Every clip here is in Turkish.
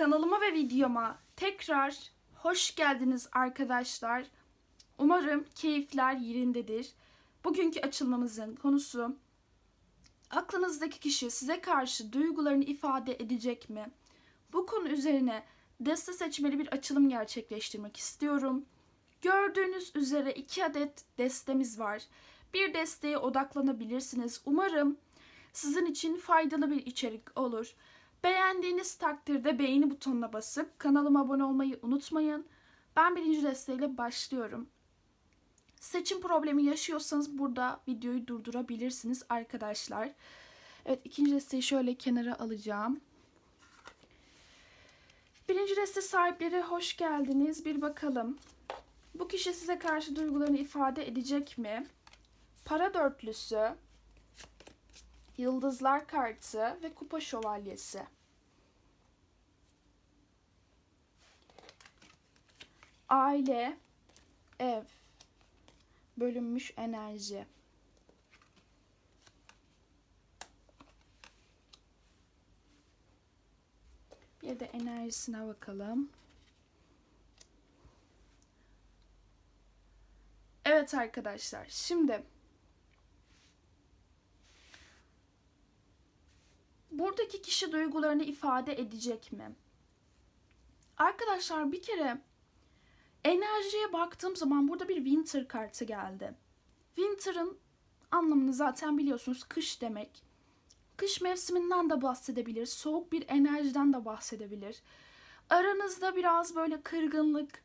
Kanalıma ve videoma tekrar hoş geldiniz arkadaşlar. Umarım keyifler yerindedir. Bugünkü açılmamızın konusu aklınızdaki kişi size karşı duygularını ifade edecek mi? Bu konu üzerine deste seçmeli bir açılım gerçekleştirmek istiyorum. Gördüğünüz üzere iki adet destemiz var. Bir desteğe odaklanabilirsiniz. Umarım sizin için faydalı bir içerik olur. Beğendiğiniz takdirde beğeni butonuna basıp kanalıma abone olmayı unutmayın. Ben birinci desteğiyle başlıyorum. Seçim problemi yaşıyorsanız burada videoyu durdurabilirsiniz arkadaşlar. Evet ikinci desteği şöyle kenara alacağım. Birinci deste sahipleri hoş geldiniz. Bir bakalım. Bu kişi size karşı duygularını ifade edecek mi? Para dörtlüsü, yıldızlar kartı ve kupa şövalyesi. Aile, ev, bölünmüş enerji. Bir de enerjisine bakalım. Evet arkadaşlar, şimdi buradaki kişi duygularını ifade edecek mi? Arkadaşlar bir kere enerjiye baktığım zaman burada bir winter kartı geldi. Winter'ın anlamını zaten biliyorsunuz kış demek. Kış mevsiminden de bahsedebilir, soğuk bir enerjiden de bahsedebilir. Aranızda biraz böyle kırgınlık,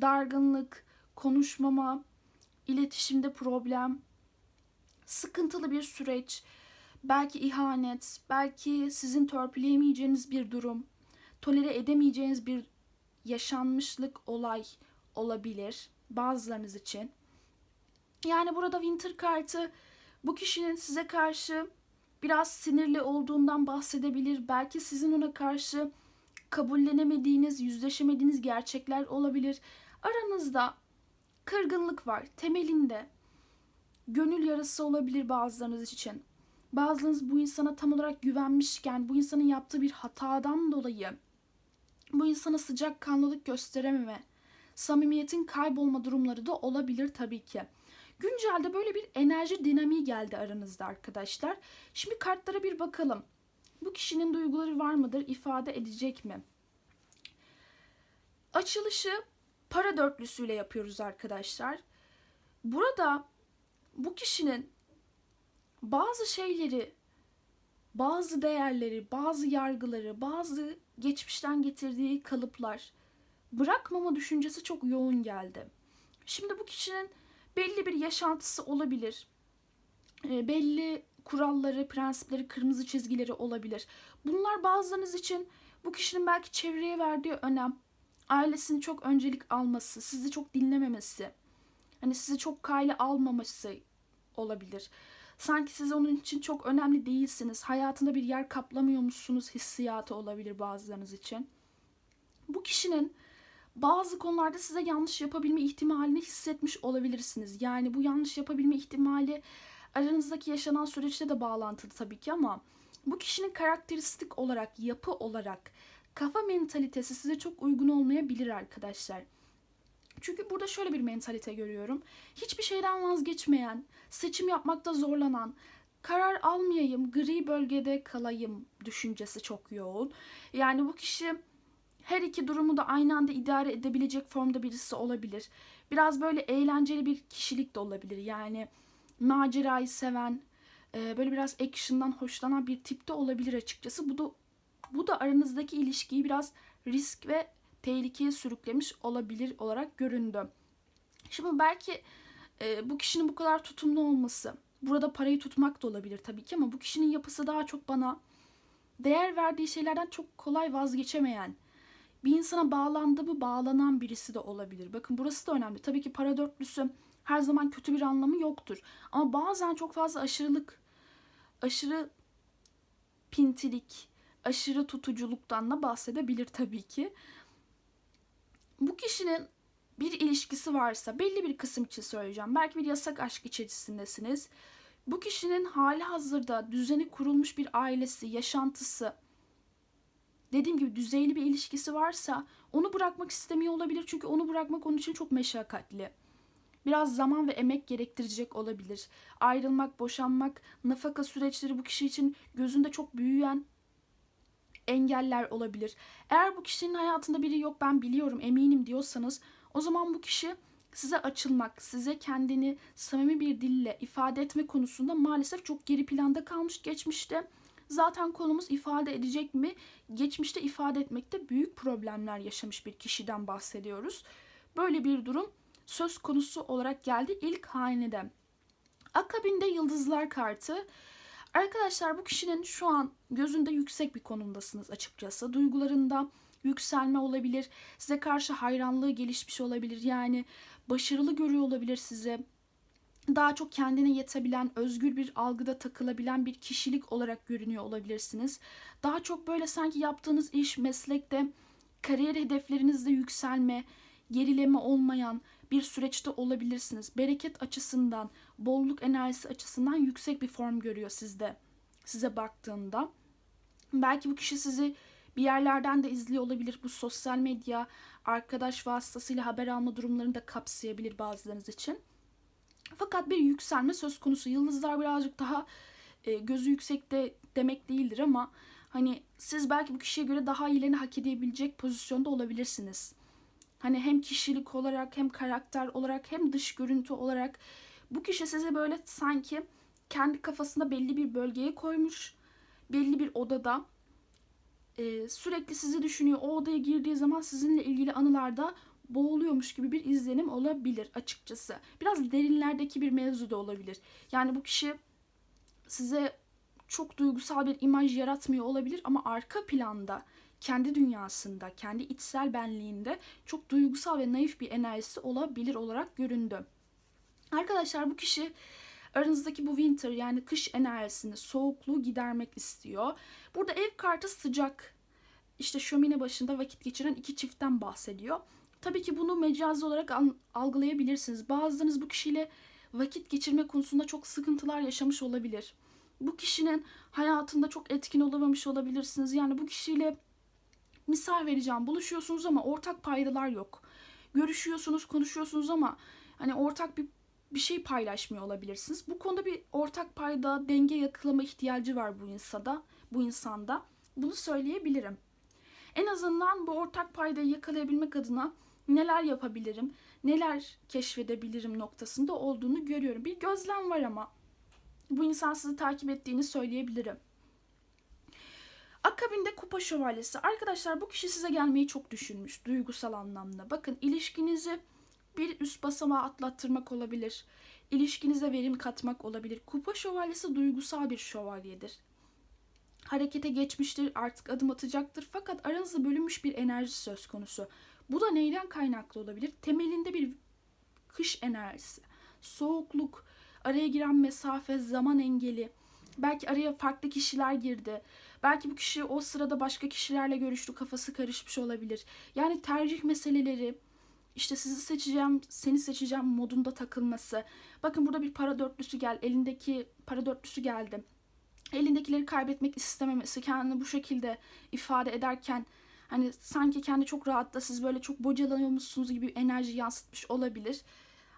dargınlık, konuşmama, iletişimde problem, sıkıntılı bir süreç, belki ihanet, belki sizin törpüleyemeyeceğiniz bir durum, tolere edemeyeceğiniz bir yaşanmışlık olay olabilir bazılarınız için. Yani burada Winter kartı bu kişinin size karşı biraz sinirli olduğundan bahsedebilir. Belki sizin ona karşı kabullenemediğiniz, yüzleşemediğiniz gerçekler olabilir. Aranızda kırgınlık var temelinde. Gönül yarası olabilir bazılarınız için. Bazılarınız bu insana tam olarak güvenmişken bu insanın yaptığı bir hatadan dolayı bu insana sıcak kanlılık gösterememe, samimiyetin kaybolma durumları da olabilir tabii ki. Güncelde böyle bir enerji dinamiği geldi aranızda arkadaşlar. Şimdi kartlara bir bakalım. Bu kişinin duyguları var mıdır? ifade edecek mi? Açılışı para dörtlüsüyle yapıyoruz arkadaşlar. Burada bu kişinin bazı şeyleri, bazı değerleri, bazı yargıları, bazı geçmişten getirdiği kalıplar bırakmama düşüncesi çok yoğun geldi. Şimdi bu kişinin belli bir yaşantısı olabilir. E, belli kuralları, prensipleri, kırmızı çizgileri olabilir. Bunlar bazılarınız için bu kişinin belki çevreye verdiği önem, ailesini çok öncelik alması, sizi çok dinlememesi, hani sizi çok kayla almaması olabilir. Sanki siz onun için çok önemli değilsiniz, hayatında bir yer kaplamıyormuşsunuz hissiyatı olabilir bazılarınız için. Bu kişinin bazı konularda size yanlış yapabilme ihtimalini hissetmiş olabilirsiniz. Yani bu yanlış yapabilme ihtimali aranızdaki yaşanan süreçte de bağlantılı tabii ki ama bu kişinin karakteristik olarak, yapı olarak kafa mentalitesi size çok uygun olmayabilir arkadaşlar. Çünkü burada şöyle bir mentalite görüyorum. Hiçbir şeyden vazgeçmeyen, seçim yapmakta zorlanan, karar almayayım, gri bölgede kalayım düşüncesi çok yoğun. Yani bu kişi her iki durumu da aynı anda idare edebilecek formda birisi olabilir. Biraz böyle eğlenceli bir kişilik de olabilir. Yani macerayı seven, e, böyle biraz action'dan hoşlanan bir tipte olabilir açıkçası. Bu da bu da aranızdaki ilişkiyi biraz risk ve tehlikeye sürüklemiş olabilir olarak göründü. Şimdi belki e, bu kişinin bu kadar tutumlu olması, burada parayı tutmak da olabilir tabii ki ama bu kişinin yapısı daha çok bana değer verdiği şeylerden çok kolay vazgeçemeyen, bir insana bağlandı mı bağlanan birisi de olabilir. Bakın burası da önemli. Tabii ki para dörtlüsü her zaman kötü bir anlamı yoktur. Ama bazen çok fazla aşırılık, aşırı pintilik, aşırı tutuculuktan da bahsedebilir tabii ki. Bu kişinin bir ilişkisi varsa belli bir kısım için söyleyeceğim. Belki bir yasak aşk içerisindesiniz. Bu kişinin hali hazırda düzeni kurulmuş bir ailesi, yaşantısı, dediğim gibi düzeyli bir ilişkisi varsa onu bırakmak istemiyor olabilir. Çünkü onu bırakmak onun için çok meşakkatli. Biraz zaman ve emek gerektirecek olabilir. Ayrılmak, boşanmak, nafaka süreçleri bu kişi için gözünde çok büyüyen engeller olabilir. Eğer bu kişinin hayatında biri yok ben biliyorum eminim diyorsanız o zaman bu kişi size açılmak, size kendini samimi bir dille ifade etme konusunda maalesef çok geri planda kalmış geçmişte. Zaten konumuz ifade edecek mi? Geçmişte ifade etmekte büyük problemler yaşamış bir kişiden bahsediyoruz. Böyle bir durum söz konusu olarak geldi ilk hanede. Akabinde yıldızlar kartı. Arkadaşlar bu kişinin şu an gözünde yüksek bir konumdasınız açıkçası. Duygularında yükselme olabilir. Size karşı hayranlığı gelişmiş olabilir. Yani başarılı görüyor olabilir size. Daha çok kendine yetebilen, özgür bir algıda takılabilen bir kişilik olarak görünüyor olabilirsiniz. Daha çok böyle sanki yaptığınız iş, meslekte, kariyer hedeflerinizde yükselme, gerileme olmayan bir süreçte olabilirsiniz. Bereket açısından, bolluk enerjisi açısından yüksek bir form görüyor sizde. Size baktığında. Belki bu kişi sizi bir yerlerden de izliyor olabilir. Bu sosyal medya, arkadaş vasıtasıyla haber alma durumlarını da kapsayabilir bazılarınız için. Fakat bir yükselme söz konusu. Yıldızlar birazcık daha e, gözü yüksekte demek değildir ama hani siz belki bu kişiye göre daha iyilerini hak edebilecek pozisyonda olabilirsiniz. Hani hem kişilik olarak hem karakter olarak hem dış görüntü olarak bu kişi size böyle sanki kendi kafasında belli bir bölgeye koymuş. Belli bir odada e, sürekli sizi düşünüyor. O odaya girdiği zaman sizinle ilgili anılarda boğuluyormuş gibi bir izlenim olabilir açıkçası. Biraz derinlerdeki bir mevzu da olabilir. Yani bu kişi size çok duygusal bir imaj yaratmıyor olabilir ama arka planda kendi dünyasında, kendi içsel benliğinde çok duygusal ve naif bir enerjisi olabilir olarak göründü. Arkadaşlar bu kişi aranızdaki bu winter yani kış enerjisini, soğukluğu gidermek istiyor. Burada ev kartı sıcak. İşte şömine başında vakit geçiren iki çiftten bahsediyor. Tabii ki bunu mecazi olarak algılayabilirsiniz. Bazılarınız bu kişiyle vakit geçirme konusunda çok sıkıntılar yaşamış olabilir. Bu kişinin hayatında çok etkin olamamış olabilirsiniz. Yani bu kişiyle misal vereceğim. Buluşuyorsunuz ama ortak paydalar yok. Görüşüyorsunuz, konuşuyorsunuz ama hani ortak bir bir şey paylaşmıyor olabilirsiniz. Bu konuda bir ortak payda, denge yakalama ihtiyacı var bu insada, bu insanda. Bunu söyleyebilirim. En azından bu ortak paydayı yakalayabilmek adına neler yapabilirim, neler keşfedebilirim noktasında olduğunu görüyorum. Bir gözlem var ama bu insan sizi takip ettiğini söyleyebilirim. Akabinde kupa şövalyesi. Arkadaşlar bu kişi size gelmeyi çok düşünmüş duygusal anlamda. Bakın ilişkinizi bir üst basamağa atlattırmak olabilir. İlişkinize verim katmak olabilir. Kupa şövalyesi duygusal bir şövalyedir. Harekete geçmiştir, artık adım atacaktır fakat aranızda bölünmüş bir enerji söz konusu. Bu da neyden kaynaklı olabilir? Temelinde bir kış enerjisi, soğukluk, araya giren mesafe, zaman engeli, belki araya farklı kişiler girdi. Belki bu kişi o sırada başka kişilerle görüştü, kafası karışmış olabilir. Yani tercih meseleleri, işte sizi seçeceğim, seni seçeceğim modunda takılması. Bakın burada bir para dörtlüsü gel, elindeki para dörtlüsü geldi. Elindekileri kaybetmek istememesi, kendini bu şekilde ifade ederken hani sanki kendi çok rahat da siz böyle çok bocalanıyormuşsunuz gibi enerji yansıtmış olabilir.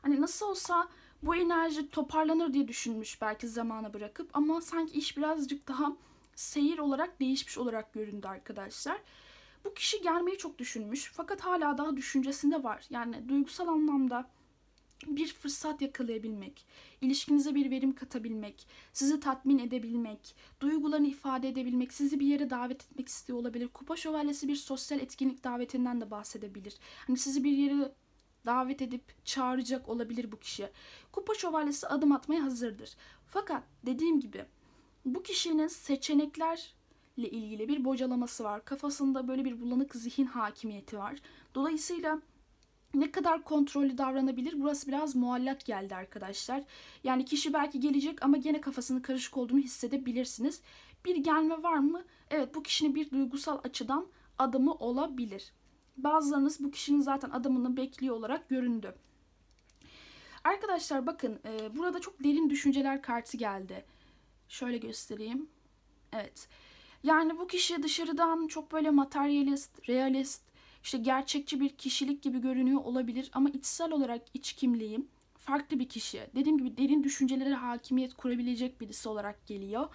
Hani nasıl olsa bu enerji toparlanır diye düşünmüş belki zamana bırakıp ama sanki iş birazcık daha seyir olarak değişmiş olarak göründü arkadaşlar. Bu kişi gelmeyi çok düşünmüş fakat hala daha düşüncesinde var. Yani duygusal anlamda bir fırsat yakalayabilmek, ilişkinize bir verim katabilmek, sizi tatmin edebilmek, duygularını ifade edebilmek, sizi bir yere davet etmek istiyor olabilir. Kupa şövalyesi bir sosyal etkinlik davetinden de bahsedebilir. Hani sizi bir yere davet edip çağıracak olabilir bu kişi. Kupa şövalyesi adım atmaya hazırdır. Fakat dediğim gibi bu kişinin seçenekler ile ilgili bir bocalaması var. Kafasında böyle bir bulanık zihin hakimiyeti var. Dolayısıyla ne kadar kontrollü davranabilir? Burası biraz muallak geldi arkadaşlar. Yani kişi belki gelecek ama gene kafasının karışık olduğunu hissedebilirsiniz. Bir gelme var mı? Evet bu kişinin bir duygusal açıdan adımı olabilir. Bazılarınız bu kişinin zaten adımını bekliyor olarak göründü. Arkadaşlar bakın e, burada çok derin düşünceler kartı geldi. Şöyle göstereyim. Evet. Yani bu kişi dışarıdan çok böyle materyalist, realist, işte gerçekçi bir kişilik gibi görünüyor olabilir ama içsel olarak iç kimliği farklı bir kişi. Dediğim gibi derin düşüncelere hakimiyet kurabilecek birisi olarak geliyor.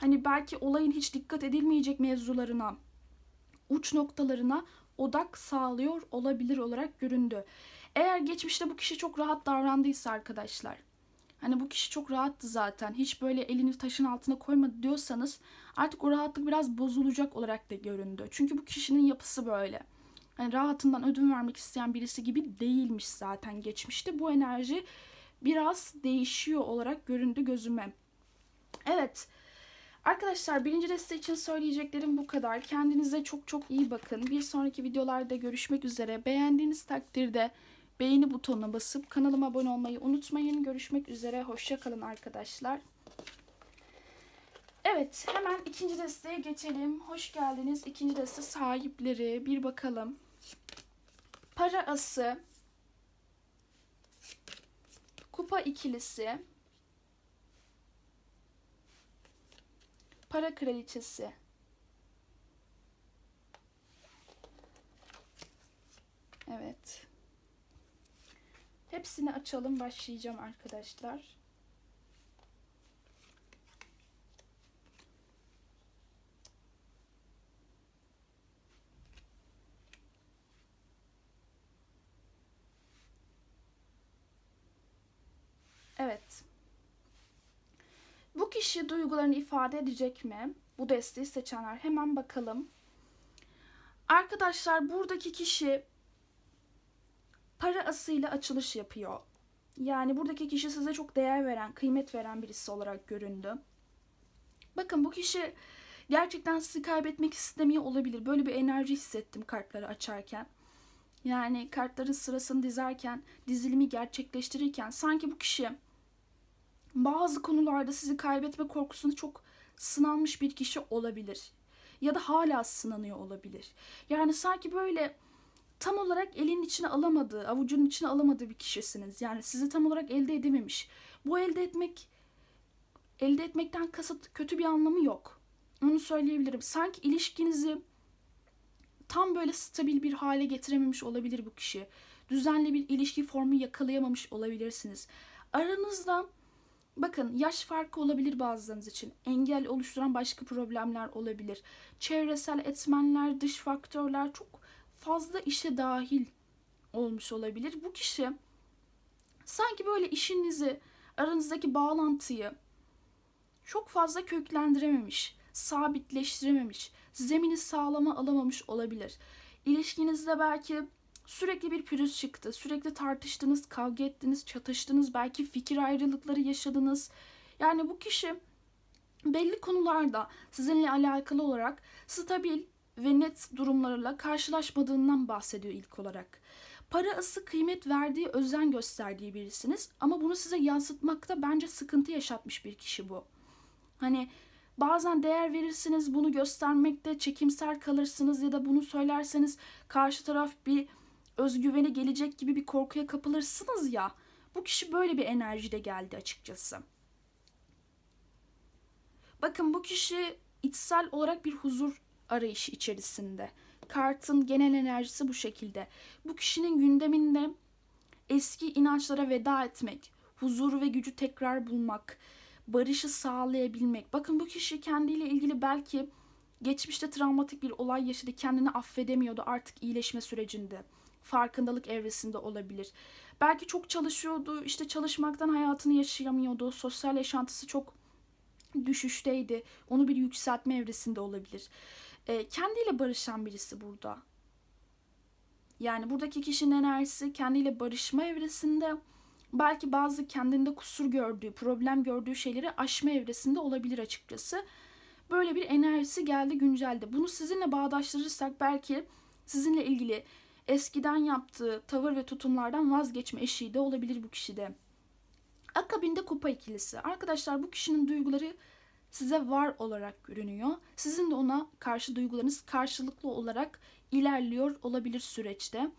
Hani belki olayın hiç dikkat edilmeyecek mevzularına, uç noktalarına odak sağlıyor olabilir olarak göründü. Eğer geçmişte bu kişi çok rahat davrandıysa arkadaşlar, hani bu kişi çok rahattı zaten, hiç böyle elini taşın altına koymadı diyorsanız artık o rahatlık biraz bozulacak olarak da göründü. Çünkü bu kişinin yapısı böyle. Hani rahatından ödün vermek isteyen birisi gibi değilmiş zaten geçmişte. Bu enerji biraz değişiyor olarak göründü gözüme. Evet. Arkadaşlar birinci deste için söyleyeceklerim bu kadar. Kendinize çok çok iyi bakın. Bir sonraki videolarda görüşmek üzere. Beğendiğiniz takdirde beğeni butonuna basıp kanalıma abone olmayı unutmayın. Görüşmek üzere. Hoşçakalın arkadaşlar. Evet hemen ikinci desteye geçelim. Hoş geldiniz. İkinci deste sahipleri. Bir bakalım. Para ası. Kupa ikilisi. Para kraliçesi. Evet. Hepsini açalım başlayacağım arkadaşlar. Evet. Bu kişi duygularını ifade edecek mi? Bu desteği seçenler hemen bakalım. Arkadaşlar buradaki kişi para asıyla açılış yapıyor. Yani buradaki kişi size çok değer veren, kıymet veren birisi olarak göründü. Bakın bu kişi gerçekten sizi kaybetmek istemiyor olabilir. Böyle bir enerji hissettim kartları açarken. Yani kartların sırasını dizerken, dizilimi gerçekleştirirken sanki bu kişi bazı konularda sizi kaybetme korkusunu çok sınanmış bir kişi olabilir. Ya da hala sınanıyor olabilir. Yani sanki böyle tam olarak elin içine alamadığı, avucunun içine alamadığı bir kişisiniz. Yani sizi tam olarak elde edememiş. Bu elde etmek, elde etmekten kasıt kötü bir anlamı yok. Onu söyleyebilirim. Sanki ilişkinizi tam böyle stabil bir hale getirememiş olabilir bu kişi. Düzenli bir ilişki formu yakalayamamış olabilirsiniz. Aranızda Bakın yaş farkı olabilir bazılarınız için. Engel oluşturan başka problemler olabilir. Çevresel etmenler, dış faktörler çok fazla işe dahil olmuş olabilir. Bu kişi sanki böyle işinizi, aranızdaki bağlantıyı çok fazla köklendirememiş, sabitleştirememiş, zemini sağlama alamamış olabilir. İlişkinizde belki Sürekli bir pürüz çıktı. Sürekli tartıştınız, kavga ettiniz, çatıştınız, belki fikir ayrılıkları yaşadınız. Yani bu kişi belli konularda sizinle alakalı olarak stabil ve net durumlarla karşılaşmadığından bahsediyor ilk olarak. Para ısı kıymet verdiği, özen gösterdiği birisiniz ama bunu size yansıtmakta bence sıkıntı yaşatmış bir kişi bu. Hani bazen değer verirsiniz, bunu göstermekte çekimser kalırsınız ya da bunu söylerseniz karşı taraf bir özgüveni gelecek gibi bir korkuya kapılırsınız ya. Bu kişi böyle bir enerjide geldi açıkçası. Bakın bu kişi içsel olarak bir huzur arayışı içerisinde. Kartın genel enerjisi bu şekilde. Bu kişinin gündeminde eski inançlara veda etmek, huzuru ve gücü tekrar bulmak, barışı sağlayabilmek. Bakın bu kişi kendiyle ilgili belki geçmişte travmatik bir olay yaşadı, kendini affedemiyordu artık iyileşme sürecinde farkındalık evresinde olabilir. Belki çok çalışıyordu, işte çalışmaktan hayatını yaşayamıyordu, sosyal yaşantısı çok düşüşteydi. Onu bir yükseltme evresinde olabilir. E, kendiyle barışan birisi burada. Yani buradaki kişinin enerjisi kendiyle barışma evresinde belki bazı kendinde kusur gördüğü, problem gördüğü şeyleri aşma evresinde olabilir açıkçası. Böyle bir enerjisi geldi güncelde. Bunu sizinle bağdaştırırsak belki sizinle ilgili eskiden yaptığı tavır ve tutumlardan vazgeçme eşiği de olabilir bu kişide. Akabinde kupa ikilisi. Arkadaşlar bu kişinin duyguları size var olarak görünüyor. Sizin de ona karşı duygularınız karşılıklı olarak ilerliyor olabilir süreçte.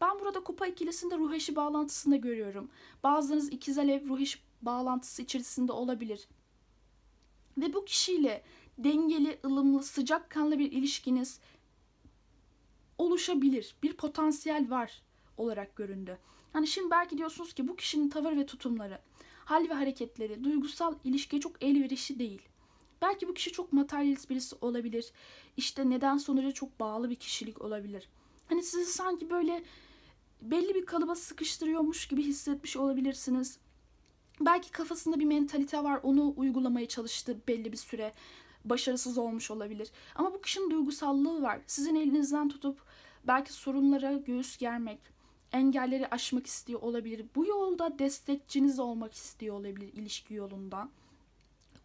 Ben burada kupa ikilisinde ruh eşi bağlantısında görüyorum. Bazılarınız ikiz alev ruh eşi bağlantısı içerisinde olabilir. Ve bu kişiyle dengeli, ılımlı, sıcakkanlı bir ilişkiniz oluşabilir. Bir potansiyel var olarak göründü. Hani şimdi belki diyorsunuz ki bu kişinin tavır ve tutumları, hal ve hareketleri duygusal ilişkiye çok elverişli değil. Belki bu kişi çok materyalist birisi olabilir. İşte neden sonuca çok bağlı bir kişilik olabilir. Hani sizi sanki böyle belli bir kalıba sıkıştırıyormuş gibi hissetmiş olabilirsiniz. Belki kafasında bir mentalite var onu uygulamaya çalıştı belli bir süre. Başarısız olmuş olabilir. Ama bu kişinin duygusallığı var. Sizin elinizden tutup belki sorunlara göğüs germek, engelleri aşmak istiyor olabilir. Bu yolda destekçiniz olmak istiyor olabilir ilişki yolunda.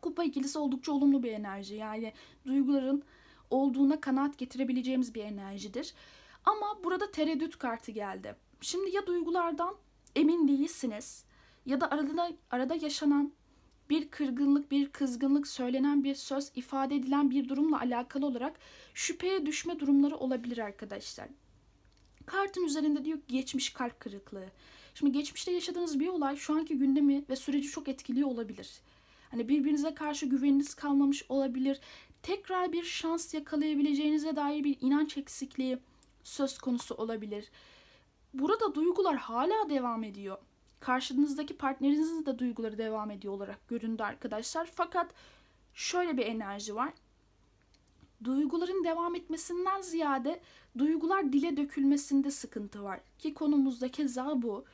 Kupa ikilisi oldukça olumlu bir enerji. Yani duyguların olduğuna kanaat getirebileceğimiz bir enerjidir. Ama burada tereddüt kartı geldi. Şimdi ya duygulardan emin değilsiniz ya da arada arada yaşanan bir kırgınlık, bir kızgınlık, söylenen bir söz, ifade edilen bir durumla alakalı olarak şüpheye düşme durumları olabilir arkadaşlar. Kartın üzerinde diyor geçmiş kalp kırıklığı. Şimdi geçmişte yaşadığınız bir olay şu anki gündemi ve süreci çok etkiliyor olabilir. Hani birbirinize karşı güveniniz kalmamış olabilir. Tekrar bir şans yakalayabileceğinize dair bir inanç eksikliği söz konusu olabilir. Burada duygular hala devam ediyor. Karşınızdaki partnerinizin de duyguları devam ediyor olarak göründü arkadaşlar. Fakat şöyle bir enerji var. Duyguların devam etmesinden ziyade duygular dile dökülmesinde sıkıntı var. Ki konumuzda keza bu.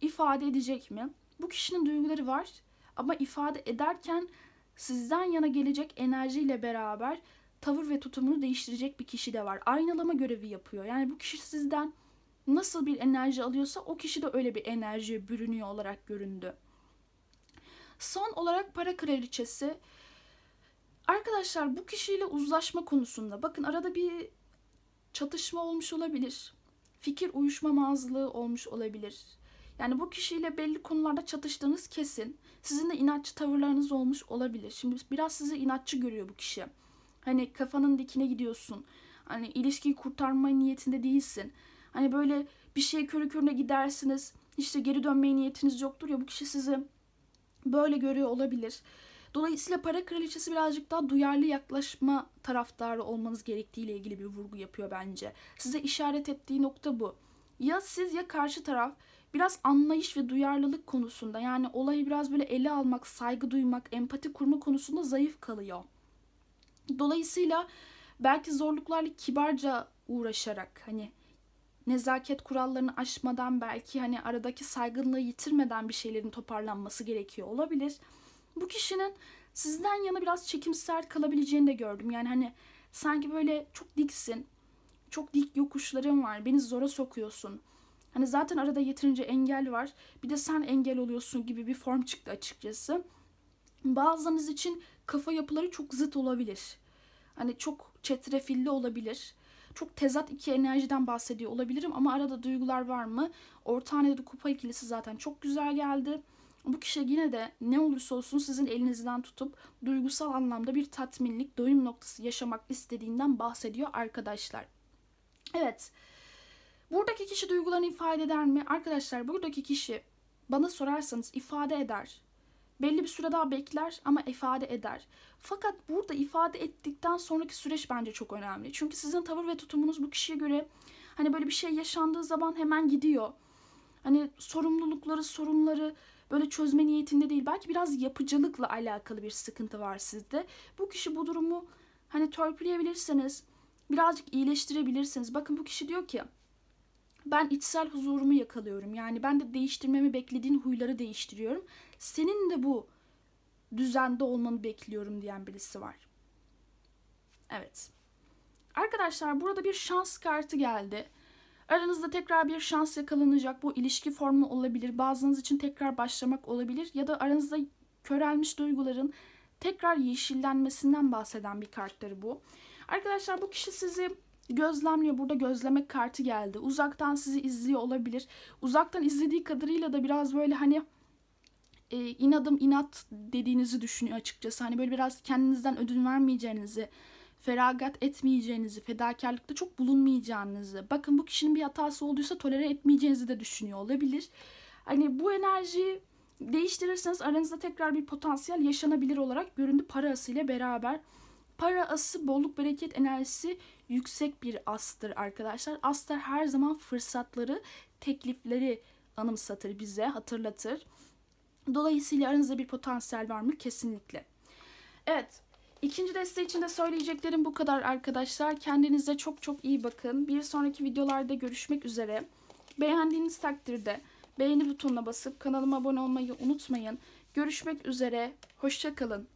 İfade edecek mi? Bu kişinin duyguları var ama ifade ederken sizden yana gelecek enerjiyle beraber tavır ve tutumunu değiştirecek bir kişi de var. Aynalama görevi yapıyor. Yani bu kişi sizden nasıl bir enerji alıyorsa o kişi de öyle bir enerjiye bürünüyor olarak göründü. Son olarak para kraliçesi. Arkadaşlar bu kişiyle uzlaşma konusunda bakın arada bir çatışma olmuş olabilir. Fikir uyuşmamazlığı olmuş olabilir. Yani bu kişiyle belli konularda çatıştığınız kesin. Sizin de inatçı tavırlarınız olmuş olabilir. Şimdi biraz sizi inatçı görüyor bu kişi. Hani kafanın dikine gidiyorsun. Hani ilişkiyi kurtarma niyetinde değilsin. Hani böyle bir şey körü körüne gidersiniz. İşte geri dönmeye niyetiniz yoktur ya bu kişi sizi böyle görüyor olabilir. Dolayısıyla para kraliçesi birazcık daha duyarlı yaklaşma taraftarı olmanız gerektiğiyle ilgili bir vurgu yapıyor bence. Size işaret ettiği nokta bu. Ya siz ya karşı taraf biraz anlayış ve duyarlılık konusunda yani olayı biraz böyle ele almak, saygı duymak, empati kurma konusunda zayıf kalıyor. Dolayısıyla belki zorluklarla kibarca uğraşarak hani nezaket kurallarını aşmadan belki hani aradaki saygınlığı yitirmeden bir şeylerin toparlanması gerekiyor olabilir. Bu kişinin sizden yana biraz çekimser kalabileceğini de gördüm. Yani hani sanki böyle çok diksin. Çok dik yokuşların var. Beni zora sokuyorsun. Hani zaten arada yeterince engel var. Bir de sen engel oluyorsun gibi bir form çıktı açıkçası. Bazılarınız için kafa yapıları çok zıt olabilir. Hani çok çetrefilli olabilir. Çok tezat iki enerjiden bahsediyor olabilirim ama arada duygular var mı? Orta hanede kupa ikilisi zaten çok güzel geldi. Bu kişi yine de ne olursa olsun sizin elinizden tutup duygusal anlamda bir tatminlik, doyum noktası yaşamak istediğinden bahsediyor arkadaşlar. Evet. Buradaki kişi duygularını ifade eder mi? Arkadaşlar buradaki kişi bana sorarsanız ifade eder. Belli bir süre daha bekler ama ifade eder. Fakat burada ifade ettikten sonraki süreç bence çok önemli. Çünkü sizin tavır ve tutumunuz bu kişiye göre hani böyle bir şey yaşandığı zaman hemen gidiyor. Hani sorumlulukları, sorunları böyle çözme niyetinde değil. Belki biraz yapıcılıkla alakalı bir sıkıntı var sizde. Bu kişi bu durumu hani törpüleyebilirseniz, birazcık iyileştirebilirsiniz. Bakın bu kişi diyor ki ben içsel huzurumu yakalıyorum. Yani ben de değiştirmemi beklediğin huyları değiştiriyorum. Senin de bu düzende olmanı bekliyorum diyen birisi var. Evet. Arkadaşlar burada bir şans kartı geldi. Aranızda tekrar bir şans yakalanacak. Bu ilişki formu olabilir. Bazınız için tekrar başlamak olabilir. Ya da aranızda körelmiş duyguların tekrar yeşillenmesinden bahseden bir karttır bu. Arkadaşlar bu kişi sizi gözlemliyor. Burada gözleme kartı geldi. Uzaktan sizi izliyor olabilir. Uzaktan izlediği kadarıyla da biraz böyle hani e, inadım inat dediğinizi düşünüyor açıkçası. Hani böyle biraz kendinizden ödün vermeyeceğinizi, feragat etmeyeceğinizi, fedakarlıkta çok bulunmayacağınızı, bakın bu kişinin bir hatası olduysa tolere etmeyeceğinizi de düşünüyor olabilir. Hani bu enerjiyi değiştirirseniz aranızda tekrar bir potansiyel yaşanabilir olarak göründü parasıyla beraber. Para ası bolluk bereket enerjisi yüksek bir astır arkadaşlar. Astar her zaman fırsatları, teklifleri anımsatır bize, hatırlatır. Dolayısıyla aranızda bir potansiyel var mı? Kesinlikle. Evet. İkinci deste için de söyleyeceklerim bu kadar arkadaşlar. Kendinize çok çok iyi bakın. Bir sonraki videolarda görüşmek üzere. Beğendiğiniz takdirde beğeni butonuna basıp kanalıma abone olmayı unutmayın. Görüşmek üzere. Hoşçakalın.